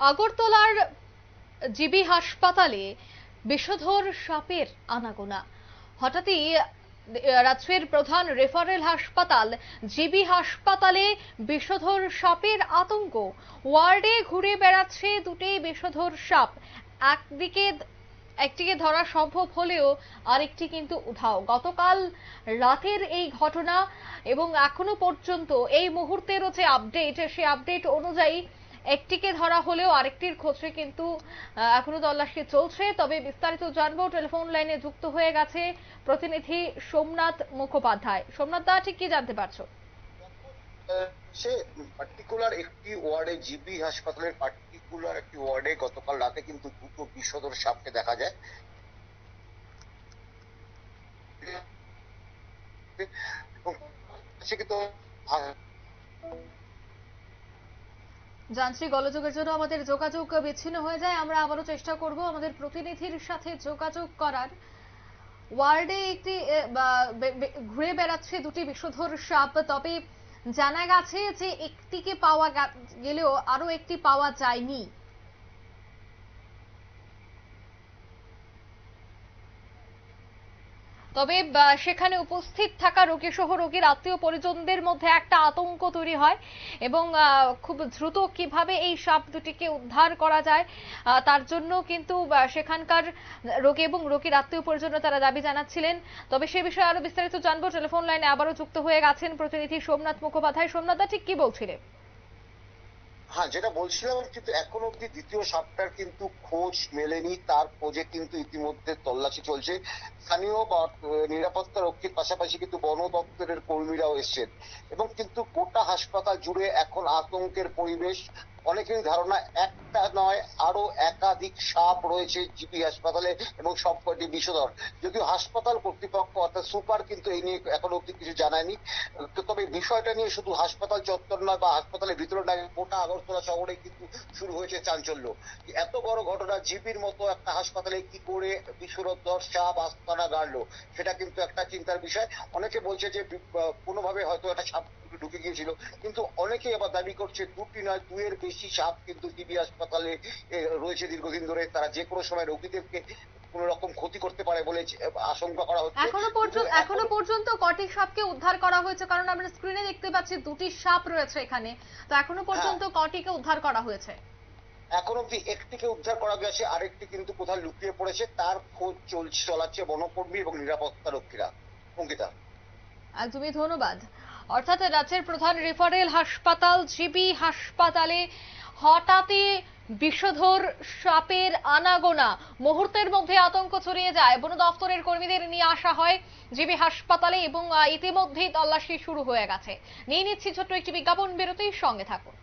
আগরতলার জিবি হাসপাতালে বিষধর সাপের আনাগোনা। হঠাৎই রাজ্যের প্রধান রেফারেল হাসপাতাল জিবি হাসপাতালে বিষধর সাপের আতঙ্ক। ওয়ার্ডে ঘুরে বেড়াচ্ছে দুটি বিষধর সাপ। একদিকে, একটিকে ধরা সম্ভব হলেও আরেকটি কিন্তু উধাও। গতকাল রাতের এই ঘটনা এবং এখনও পর্যন্ত এই মুহূর্তেরও যে আপডেট সেই আপডেট অনুযায়ী একটিকে ধরা হলেও আরেকটির খোঁজে কিন্তু এখনও তল্লাশি চলছে। তবে বিস্তারিত জানব, টেলিফোন লাইনে যুক্ত হয়ে গেছে প্রতিনিধি সোমনাথ মুখোপাধ্যায়। সোমনাথ দা, ঠিক কি জানতে পারছ? সে পার্টিকুলার একটি ওয়ার্ডে, জিবি হাসপাতালের পার্টিকুলার একটি ওয়ার্ডে গতকাল রাতে কিন্তু দুটো বিষধর সাপকে দেখা যায়। সে কিন্তু যান্ত্রিক গোলযোগের জন্য আমাদের যোগাযোগ বিচ্ছিন্ন হয়ে যায়। আমরা আবারও চেষ্টা করব আমাদের প্রতিনিধির সাথে যোগাযোগ করার। ওয়ার্ডে একটি ঘুরে বেড়াচ্ছে দুটি বিষধর সাপ। তবে জানা গেছে যে একটিকে পাওয়া গেলেও আরও একটি পাওয়া যায়নি। তবে সেখানে উপস্থিত থাকা রোগী সহ রোগীর আত্মীয় পরিজনদের মধ্যে একটা আতঙ্ক তৈরি হয় এবং খুব দ্রুত কীভাবে এই সাপ দুটিকে উদ্ধার করা যায় তার জন্য কিন্তু সেখানকার রোগী এবং রোগীর আত্মীয় পরিজনরা তারা দাবি জানাচ্ছিলেন। তবে সে বিষয়ে আরও বিস্তারিত জানব। টেলিফোন লাইনে আবারও যুক্ত হয়ে গেছেন প্রতিনিধি সোমনাথ মুখোপাধ্যায়। সোমনাথ দা ঠিক কি বলছিলেন? হ্যাঁ যেটা বলছিলাম, কিন্তু এখন অব্দি দ্বিতীয় সাপটার কিন্তু খোঁজ মেলেনি, তার খোঁজে কিন্তু ইতিমধ্যে তল্লাশি চলছে। স্থানীয় বা নিরাপত্তা রক্ষীর পাশাপাশি কিন্তু বন দপ্তরের কর্মীরাও এসছেন। এবং কিন্তু গোটা হাসপাতাল জুড়ে এখন আতঙ্কের পরিবেশ অনেকেরই ধারণা একটা নয় আরও একাধিক সাপ রয়েছে জিপি হাসপাতালে এবং সবকটি বিষধর। যদিও হাসপাতাল কর্তৃপক্ষ অর্থাৎ সুপার কিন্তু এই নিয়ে এখন অব্দি কিছু জানায়নি। তবে বিষয়টা নিয়ে শুধু হাসপাতাল চত্বর নয়, বা হাসপাতালের ভিতরে নয়, গোটা আগরতলা শহরে কিন্তু শুরু হয়েছে চাঞ্চল্য। এত বড় ঘটনা, জিপির মতো একটা হাসপাতালে কি করে বিশ্বরোদ্ধর সাপ আস্তানা গাড়লো, সেটা কিন্তু একটা চিন্তার বিষয়। অনেকে বলছে যে কোনোভাবে হয়তো একটা সাপ ঢুকে গিয়েছিল। কিন্তু অনেকে আবার দাবি করছে দুটি নয় দুইয়ের বেশি সাপ কিন্তু জিবি হাসপাতালে রয়েছে দীর্ঘদিন ধরে। তারা যে কোনো সময় রোগীদেরকে কোন রকম ক্ষতি করতে পারে বলে আশঙ্কা করা হচ্ছে। এখনও পর্যন্ত এখনও পর্যন্ত কটি সাপকে উদ্ধার করা হয়েছে? কারণ আমরা স্ক্রিনে দেখতে পাচ্ছি দুটি সাপ রয়েছে এখানে। তো এখনও পর্যন্ত কটিকে উদ্ধার করা হয়েছে? এখন অব্দি একটিকে উদ্ধার করা গেছে আরেকটি কিন্তু কোথাও লুকিয়ে পড়েছে। তার খোঁজ চলছে চলাচ্ছে বনকর্মী এবং নিরাপত্তা রক্ষীরা। অঙ্কিতা। একদমই ধন্যবাদ। অর্থাৎ রাজ্যের প্রধান রেফারেল হাসপাতাল, জিবি হাসপাতালে হঠাৎই বিষধর সাপের আনাগোনা। মুহূর্তের মধ্যে আতঙ্ক ছড়িয়ে যায়। বন দপ্তরের কর্মীদের নিয়ে আসা হয় জিবি হাসপাতালে এবং ইতিমধ্যেই তল্লাশি শুরু হয়ে গেছে। নিয়ে নিচ্ছি ছোট্ট একটি বিজ্ঞাপন, বিরতির সঙ্গে থাকুন।